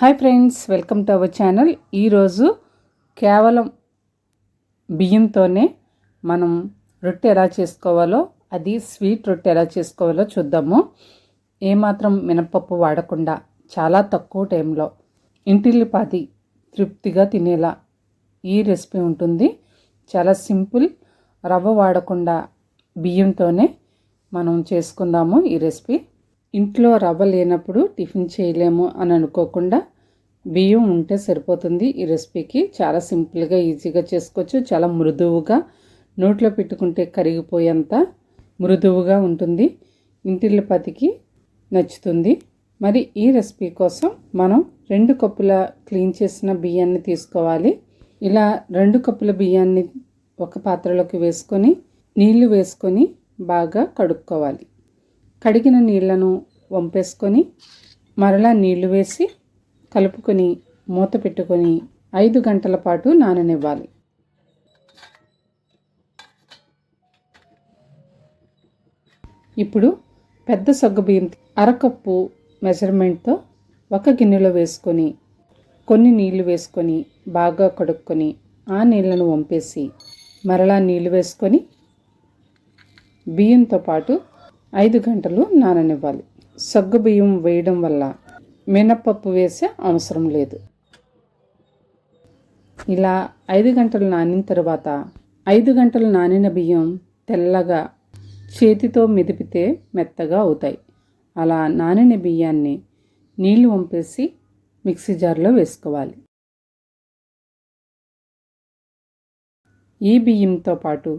Hi friends welcome to our channel. ఈరోజు కేవలం బియ్యంతోనే మనం రొట్టె ఎలా చేసుకోవాలో అది స్వీట్ రొట్టె ఎలా చేసుకోవాలో చూద్దాము. ఏమాత్రం మినపప్పు వాడకుండా చాలా తక్కువ టైంలో ఇంటిల్లిపాది తృప్తిగా తినేలా ఈ రెసిపీ ఉంటుంది. చాలా సింపుల్ రవ్వ వాడకుండా బియ్యంతోనే మనం చేసుకుందాము ఈ రెసిపీ. ఇంట్లో రవ్వ లేనప్పుడు టిఫిన్ చేయలేము అని అనుకోకుండా బియ్యం ఉంటే సరిపోతుంది. ఈ రెసిపీకి చాలా సింపుల్గా ఈజీగా చేసుకోవచ్చు. చాలా మృదువుగా నోట్లో పెట్టుకుంటే కరిగిపోయేంత మృదువుగా ఉంటుంది. ఇంటిల్లిపతికి నచ్చుతుంది. మరి ఈ రెసిపీ కోసం మనం రెండు కప్పుల క్లీన్ చేసిన బియ్యాన్ని తీసుకోవాలి. ఇలా రెండు కప్పుల బియ్యాన్ని ఒక పాత్రలోకి వేసుకొని నీళ్ళు వేసుకొని బాగా కడుక్కోవాలి. కడిగిన నీళ్ళను వంపేసుకొని మరలా నీళ్ళు వేసి కలుపుకొని మూత పెట్టుకొని ఐదు గంటల పాటు నాననివ్వాలి. ఇప్పుడు పెద్ద సగ్గు బియ్యం అరకప్పు మెజర్మెంట్తో ఒక గిన్నెలో వేసుకొని కొన్ని నీళ్ళు వేసుకొని బాగా కడుక్కొని ఆ నీళ్ళను వంపేసి మరలా నీళ్ళు వేసుకొని బియ్యంతో పాటు ఐదు గంటలు నాననివ్వాలి. సగ్గు బియ్యం వేయడం వల్ల మినప్పప్పు వేసే అవసరం లేదు. ఇలా ఐదు గంటలు నానిన తర్వాత ఐదు గంటలు నానిన బియ్యం తెల్లగా చేతితో మెదిపితే మెత్తగా అవుతాయి. అలా నానిన బియ్యాన్ని నీళ్ళు వంపేసి మిక్సీ జార్లో వేసుకోవాలి. ఈ బియ్యంతో పాటు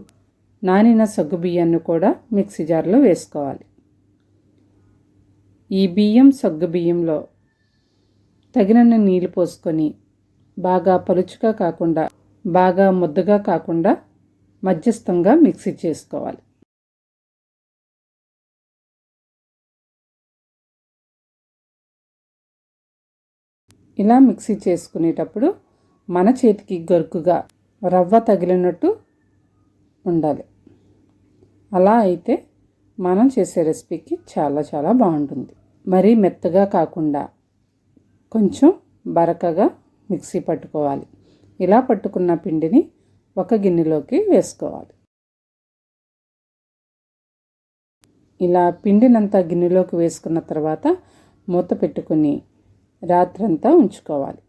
నానిన సగ్గు బియ్యాన్ని కూడా మిక్సీ జార్లో వేసుకోవాలి. ఈ బియ్యం సగ్గు బియ్యంలో తగినన్ని నీళ్ళు పోసుకొని బాగా పలుచుగా కాకుండా బాగా ముద్దగా కాకుండా మధ్యస్థంగా మిక్సీ చేసుకోవాలి. ఇలా మిక్సీ చేసుకునేటప్పుడు మన చేతికి గరుకుగా రవ్వ తగిలినట్టు ఉండాలి. అలా అయితే మనం చేసే రెసిపీకి చాలా చాలా బాగుంటుంది. మరీ మెత్తగా కాకుండా కొంచెం బరకగా మిక్సీ పట్టుకోవాలి. ఇలా పట్టుకున్న పిండిని ఒక గిన్నెలోకి వేసుకోవాలి. ఇలా పిండినంతా గిన్నెలోకి వేసుకున్న తర్వాత మూత పెట్టుకుని రాత్రంతా ఉంచుకోవాలి.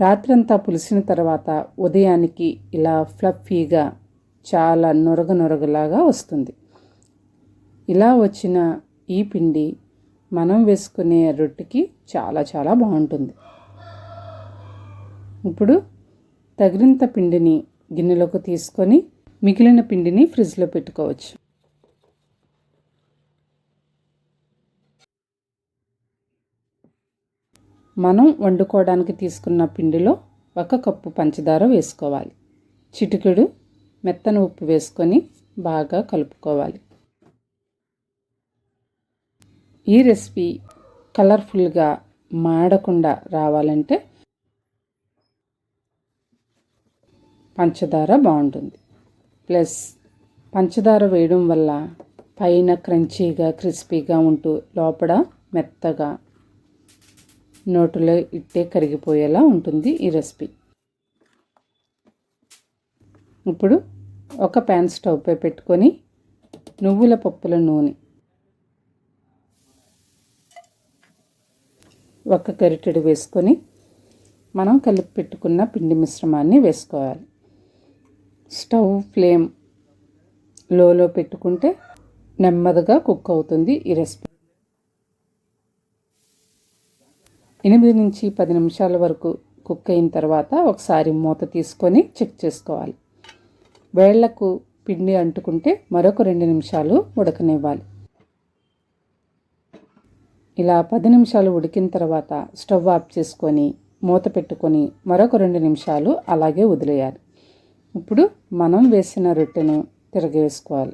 రాత్రంతా పులిసిన తర్వాత ఉదయానికి ఇలా ఫ్లఫీగా చాలా నొరగ నొరగలాగా వస్తుంది. ఇలా వచ్చిన ఈ పిండి మనం వేసుకునే రొట్టెకి చాలా చాలా బాగుంటుంది. ఇప్పుడు తగినంత పిండిని గిన్నెలోకి తీసుకొని మిగిలిన పిండిని ఫ్రిడ్జ్లో పెట్టుకోవచ్చు. మనం వండుకోవడానికి తీసుకున్న పిండిలో ఒక కప్పు పంచదార వేసుకోవాలి. చిటికెడు మెత్తన ఉప్పు వేసుకొని బాగా కలుపుకోవాలి. ఈ రెసిపీ కలర్ఫుల్గా మాడకుండా రావాలంటే పంచదార బాగుంటుంది. ప్లస్ పంచదార వేయడం వల్ల పైన క్రంచీగా క్రిస్పీగా ఉంటూ లోపల మెత్తగా నోటులో ఇట్టే కరిగిపోయేలా ఉంటుంది ఈ రెసిపీ. ఇప్పుడు ఒక ప్యాన్ స్టవ్పై పెట్టుకొని నువ్వుల పప్పుల నూనె ఒక గరిటెడు వేసుకొని మనం కలిపి పెట్టుకున్న పిండి మిశ్రమాన్ని వేసుకోవాలి. స్టవ్ ఫ్లేమ్ లోలో పెట్టుకుంటే నెమ్మదిగా కుక్ అవుతుంది ఈ రెసిపీ. ఎనిమిది నుంచి పది నిమిషాల వరకు కుక్ అయిన తర్వాత ఒకసారి మూత తీసుకొని చెక్ చేసుకోవాలి. వేళ్ళకు పిండి అంటుకుంటే మరొక రెండు నిమిషాలు ఉడకనివ్వాలి. ఇలా పది నిమిషాలు ఉడికిన తర్వాత స్టవ్ ఆఫ్ చేసుకొని మూత పెట్టుకొని మరొక రెండు నిమిషాలు అలాగే వదిలేయాలి. ఇప్పుడు మనం వేసిన రొట్టెను తిరగేసుకోవాలి.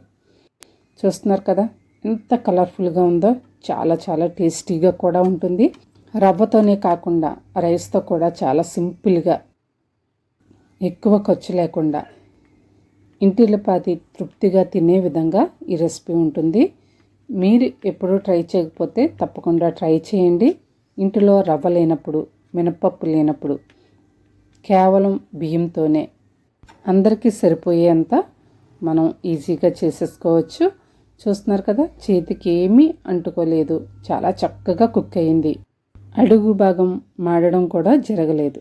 చూస్తున్నారు కదా? ఎంత కలర్ఫుల్గా ఉందో? చాలా చాలా టేస్టీగా కూడా ఉంటుంది. రవ్వతోనే కాకుండా రైస్తో కూడా చాలా సింపుల్గా ఎక్కువ ఖర్చు లేకుండా ఇంటిల్లిపాతి తృప్తిగా తినే విధంగా ఈ రెసిపీ ఉంటుంది. మీరు ఎప్పుడూ ట్రై చేయకపోతే తప్పకుండా ట్రై చేయండి. ఇంటిలో రవ్వ లేనప్పుడు మినపప్పు లేనప్పుడు కేవలం బియ్యంతోనే అందరికీ సరిపోయేంత మనం ఈజీగా చేసేసుకోవచ్చు. చూస్తున్నారు కదా చేతికి ఏమీ అంటుకోలేదు. చాలా చక్కగా కుక్ అయింది. అడుగు భాగం మాడడం కూడా జరగలేదు.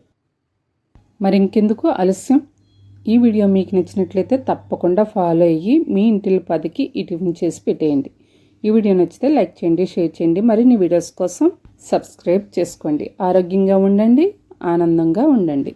మరి ఇంకెందుకు ఆలస్యం? ఈ వీడియో మీకు నచ్చినట్లయితే తప్పకుండా ఫాలో అయ్యి మీ ఇంటిల పదికి ఈ టిఫిన్ చేసి పెట్టేయండి. ఈ వీడియో నచ్చితే లైక్ చేయండి షేర్ చేయండి మరిన్ని వీడియోస్ కోసం సబ్స్క్రైబ్ చేసుకోండి. ఆరోగ్యంగా ఉండండి ఆనందంగా ఉండండి.